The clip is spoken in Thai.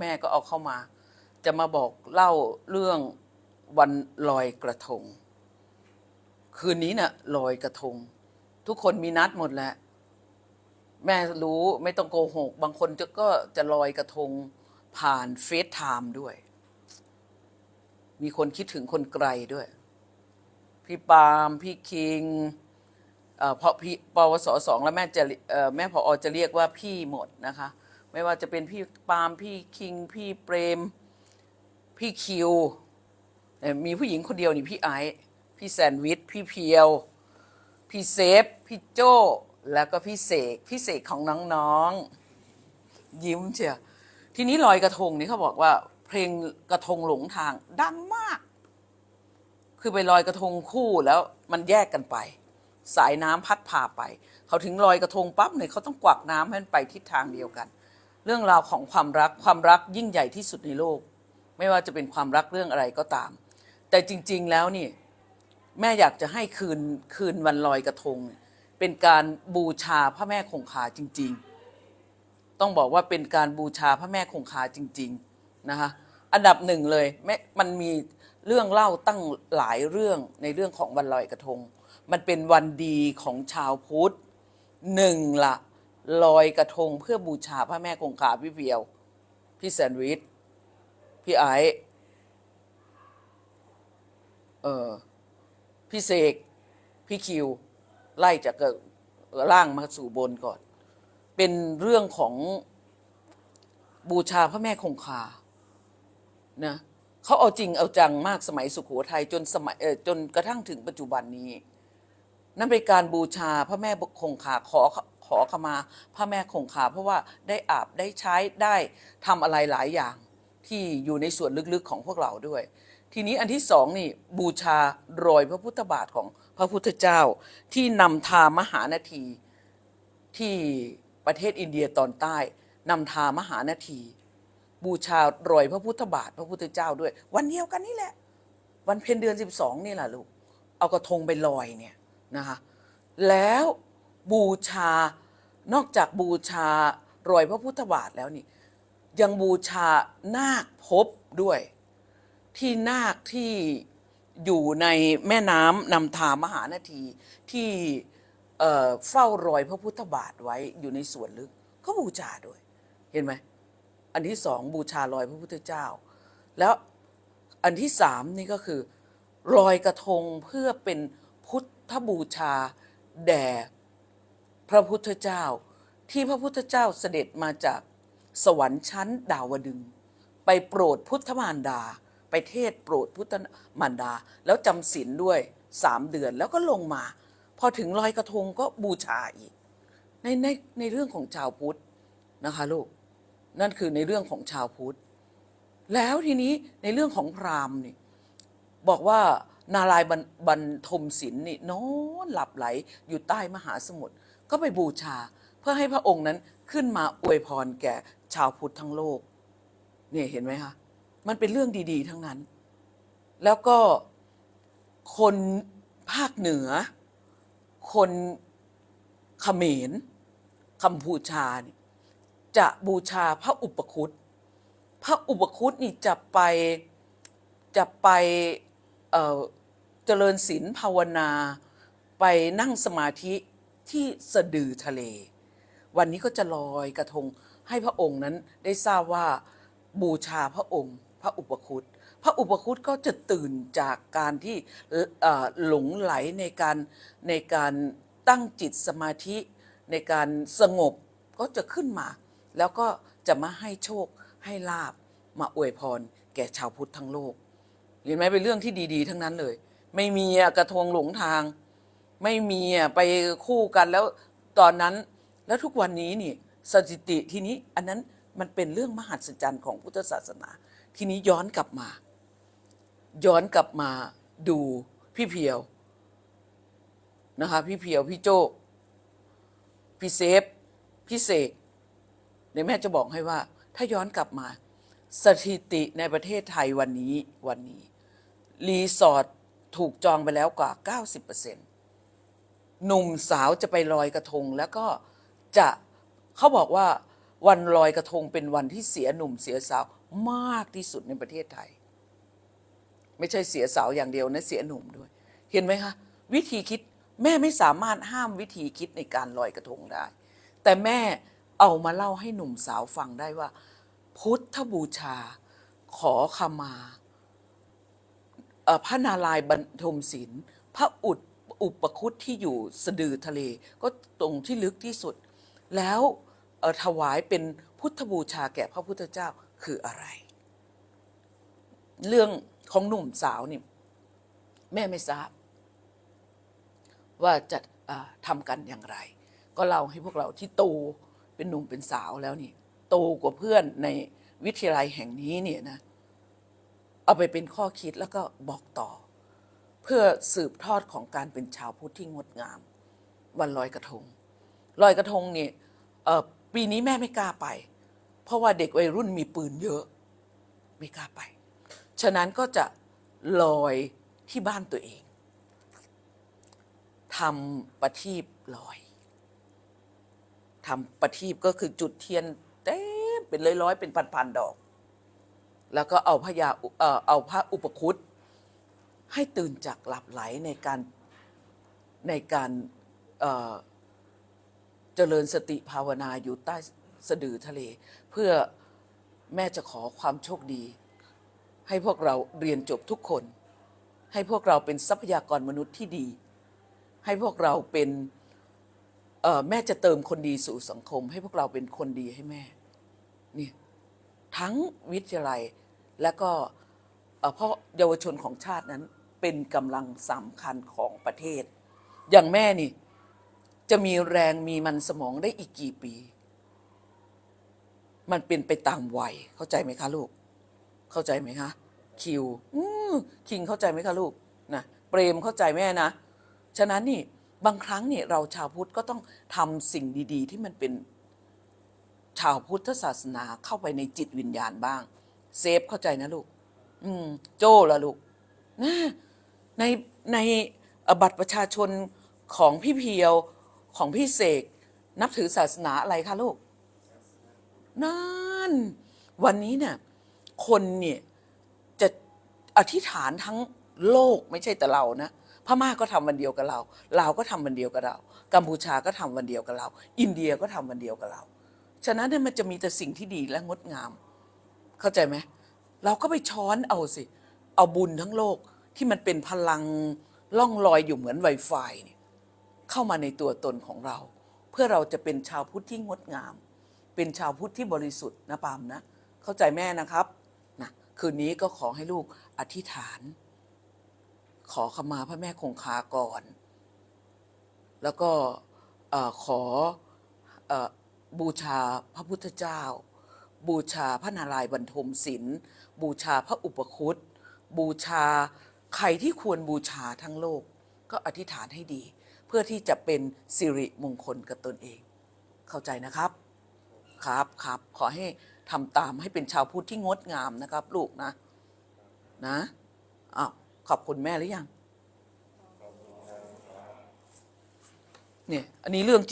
แม่ก็เอาเข้ามา จะมาบอกเล่าเรื่องวันลอยกระทง คืนนี้น่ะลอยกระทง ทุกคนมีนัดหมดแหละแม่รู้ไม่ต้องโกหก บางคนจะก็จะลอยกระทงผ่านเฟซไทม์ด้วย มีคนคิดถึงคนไกลด้วย พี่ปาล์มพี่คิงเอ่อพราะพี่ปวสสองแล้วแม่จะเอ่อแม่พออจะเรียกว่าพี่หมดนะคะ ไม่ว่าจะเป็นพี่ปาล์มพี่คิง พี่เปรม พี่คิวมีผู้หญิงคนเดียวนี่พี่ไอซ์พี่แซนด์วิช พี่เพียว พี่เซฟ พี่โจ้แล้วก็พี่เสกพี่เสกของน้องๆ ยิ้มเชียทีนี้ลอยกระทงนี่เขาบอกว่า เพลงกระทงหลงทางดังมาก คือไปลอยกระทงคู่แล้วมันแยกกันไป สายน้ำพัดพาไป เขาถึงลอยกระทงปั๊บเนี่ยเขาต้องกวักน้ำให้มันไปทิศทางเดียวกัน เรื่องราวของความรักความรักยิ่งใหญ่ที่สุดในโลก ไม่ว่าจะเป็นความรักเรื่องอะไรก็ตาม แต่จริง ๆแล้วนี่แม่อยากจะให้คืนคืนวันลอยกระทง เป็นการบูชาพระแม่คงคาจริง ๆ ต้องบอกว่าเป็นการบูชาพระแม่คงคาจริงๆนะคะอันดับหนึ่งเลยแม่มันมีเรื่องเล่าตั้งหลายเรื่องในเรื่องของวันลอยกระทง มันเป็นวันดีของชาวพุทธหนึ่งละ ลอยกระทงเพื่อบูชาพระแม่คงคาพี่เพียว พี่แซนวิช พี่ไอเออพี่เสก พี่คิว ไล่จากล่างมาสู่บนก่อน เป็นเรื่องของบูชาพระแม่คงคา นะเขาเอาจริงเอาจังมากสมัยสุขโขทัยจนสมัยจนกระทั่งถึงปัจจุบันนี้ นั่นเป็นการบูชาพระแม่คงคาขอ ขอขมาพระแม่คงคาเพราะว่าได้อาบได้ใช้ได้ทำอะไรหลายอย่างที่อยู่ในส่วนลึกๆของพวกเราด้วย ทีนี้อันที่สองนี่บูชารอยพระพุทธบาทของพระพุทธเจ้าที่นำทามหานาทีที่ประเทศอินเดียตอนใต้นำทามหานาที บูชารอยพระพุทธบาทพระพุทธเจ้าด้วย วันเดียวกันนี่แหละ วันเพ็ญเดือนสิบสองนี่แหละลูกเอากระทงไปลอยเนี่ยนะคะแล้ว บูชานอกจากบูชารอยพระพุทธบาทแล้วนี่ ยังบูชานาคพบด้วย ที่นาคที่อยู่ในแม่น้ำนำทามหานาทีที่เอ่อเฝ้ารอยพระพุทธบาทไว้อยู่ในส่วนลึกก็บูชาด้วย เห็นไหมอันที่สองบูชารอยพระพุทธเจ้า แล้วอันที่สามนี่ก็คือ รอยกระทงเพื่อเป็นพุทธบูชาแด่ พระพุทธเจ้า ที่พระพุทธเจ้าเสด็จมาจากสวรรค์ชั้นดาวดึง ไปโปรดพุทธมารดา ไปเทศโปรดพุทธมารดา แล้วจำศีลด้วยสามเดือนแล้วก็ลงมา พอถึงลอยกระทงก็บูชาอีก ในในในเรื่องของชาวพุทธนะคะลูกนั่นคือในเรื่องของชาวพุทธ แล้วทีนี้ในเรื่องของพราหมณ์นี่บอกว่านารายบรรบรรทมศิลป์นี่นอนหลับไหลอยู่ใต้มหาสมุทร ก็ไปบูชา เพื่อให้พระองค์นั้นขึ้นมาอวยพรแก่ชาวพุทธทั้งโลก เนี่ยเห็นไหมคะมันเป็นเรื่องดี ๆ ทั้งนั้น แล้วก็คนภาคเหนือ คนเขมรกัมพูชาจะบูชาพระอุปคุตพระอุปคุตนี่จะไปจะไปเเจริญศีลภาวนา ไปนั่งสมาธิ ที่สะดือทะเล วันนี้ก็จะลอยกระทงให้พระองค์นั้นได้ทราบว่าบูชาพระองค์ พระอุปคุตพระอุปคุตก็จะตื่นจากการที่หลงไหลในการในการตั้งจิตสมาธิในการสงบก็จะขึ้นมา แล้วก็จะมาให้โชคให้ลาบมาอวยพร แก่ชาวพุทธทั้งโลก เห็นไหมเป็นเรื่องที่ดี ๆ ทั้งนั้นเลย ไม่มีกระทงหลงทาง ไม่มีอะไปคู่กันแล้วตอนนั้นแล้วทุกวันนี้นี่สถิติทีนี้อันนั้นมันเป็นเรื่องมหัศจรรย์ของพุทธศาสนา ทีนี้ย้อนกลับมา ย้อนกลับมาดูพี่เพียวนะคะ พี่เพียวพี่โจพี่เซฟพี่เสกเดี๋ยวแม่จะบอกให้ว่า ถ้าย้อนกลับมา สถิติในประเทศไทยวันนี้วันนี้ รีสอร์ทถูกจองไปแล้วกว่า 90% หนุ่มสาวจะไปลอยกระทง แล้วก็จะเขาบอกว่าวันลอยกระทงเป็นวันที่เสียหนุ่มเสียสาวมากที่สุดในประเทศไทย ไม่ใช่เสียสาวอย่างเดียวนะเสียหนุ่มด้วย เห็นไหมคะวิธีคิดแม่ไม่สามารถห้ามวิธีคิดในการลอยกระทงได้ แต่แม่เอามาเล่าให้หนุ่มสาวฟังได้ว่า พุทธบูชา ขอขมาพระนารายณ์บรรทมศิลป์พระอุด อุปคุตที่อยู่สะดือทะเล ก็ตรงที่ลึกที่สุด แล้วถวายเป็นพุทธบูชาแก่พระพุทธเจ้าคืออะไร เรื่องของหนุ่มสาวนี่แม่ไม่ทราบ ว่าจะทำกันอย่างไร ก็เล่าให้พวกเราที่โตเป็นหนุ่มเป็นสาวแล้วนี่โตกว่าเพื่อนในวิทยาลัยแห่งนี้เนี่ยนะ เอาไปเป็นข้อคิดแล้วก็บอกต่อ เพื่อสืบทอดของการเป็นชาวพุทธที่งดงาม วันลอยกระทงลอยกระทงเนี่ยปีนี้แม่ไม่กล้าไป เพราะว่าเด็กวัยรุ่นมีปืนเยอะ ไม่กล้าไป ฉะนั้นก็จะลอยที่บ้านตัวเองทำประทีปลอยทำประทีปก็คือจุดเทียนเต็มเป็นร้อยๆเป็นพันๆดอก แล้วก็เอาพระยาเอ่อเอาพระอุปคุต ให้ตื่นจากหลับไหลในการในการเจริญสติภาวนาอยู่ใต้สะดือทะเล เพื่อแม่จะขอความโชคดี ให้พวกเราเรียนจบทุกคน ให้พวกเราเป็นทรัพยากรมนุษย์ที่ดี ให้พวกเราเป็นแม่จะเติมคนดีสู่สังคม ให้พวกเราเป็นคนดีให้แม่นี่ทั้งวิทยาลัยและก็พ่อเพราะเยาวชนของชาตินั้น เป็นกำลังสำคัญของประเทศ อย่างแม่นี่ จะมีแรงมีมันสมองได้อีกกี่ปี มันเป็นไปตามวัยเข้าใจไหมคะลูก เข้าใจไหมคะคิวคิงเข้าใจไหมคะลูกนะเปรมเข้าใจแม่นะ ฉะนั้นนี่บางครั้งเนี่ยเราชาวพุทธก็ต้องทำสิ่งดีๆ ที่มันเป็นชาวพุทธศาสนาเข้าไปในจิตวิญญาณบ้าง เซฟเข้าใจนะลูก อืม โจ้ละลูกนะ ในในบัตรประชาชนของพี่เพียวของพี่เสกนับถือศาสนาอะไรคะลูกนั่นวันนี้เนี่ยคนเนี่ยจะอธิษฐานทั้งโลกไม่ใช่แต่เรานะพม่าก็ทำวันเดียวกับเราลาวก็ทำวันเดียวกับเรา กัมพูชาก็ทำวันเดียวกับเรา อินเดียก็ทำวันเดียวกับเรา ฉะนั้นเนี่ยมันจะมีแต่สิ่งที่ดีและงดงาม เข้าใจไหมเราก็ไปช้อนเอาสิ เอาบุญทั้งโลก ที่มันเป็นพลังล่องลอยอยู่เหมือนไวไฟเนี่ยเข้ามาในตัวตนของเรา เพื่อเราจะเป็นชาวพุทธที่งดงาม เป็นชาวพุทธที่บริสุทธิ์นะปามนะ เข้าใจแม่นะครับนะคืนนี้ก็ขอให้ลูกอธิษฐาน ขอขมาพระแม่คงคาก่อน แล้วก็อขออบูชาพระพุทธเจ้า บูชาพระนารายณ์บรรทมศิลป์บูชาพระอุปคุตบูชา ใครที่ควรบูชาทั้งโลกก็อธิษฐานให้ดี เพื่อที่จะเป็นสิริมงคลกับตนเอง เข้าใจนะครับ ครับครับขอให้ทำตามให้เป็นชาวพุทธที่งดงามนะครับ ลูกนะนะอ้าวขอบคุณแม่หรือยังเนี่ยอันนี้เรื่องจริง